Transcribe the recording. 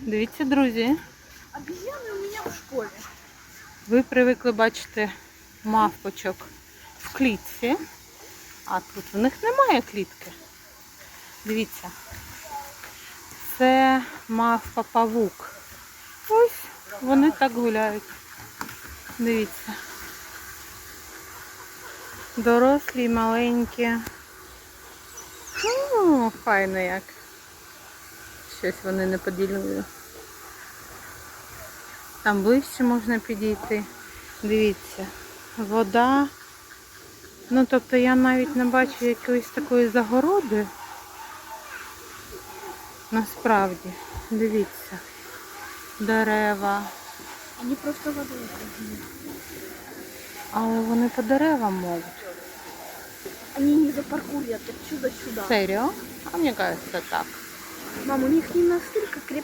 Дивіться, друзі, Обезьяны у меня в школе. ви привикли бачити мавпочок в клітці, а тут в них немає клітки. Дивіться. Це мавпа павук. Ось вони так гуляють. Дивіться. Дорослі, маленькі. О, файно як. Щось вони не поділили. Там ближче можна підійти. Дивіться, вода. Ну, тобто я навіть не бачу якоїсь такої загороди. Насправді, дивіться, дерева. Они просто ходили. Але вони по деревам можуть. Они не запаркуют отсюда сюда. Серіо? А мені кажеться так. Мам, у них не настолько крепкий